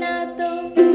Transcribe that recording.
না তো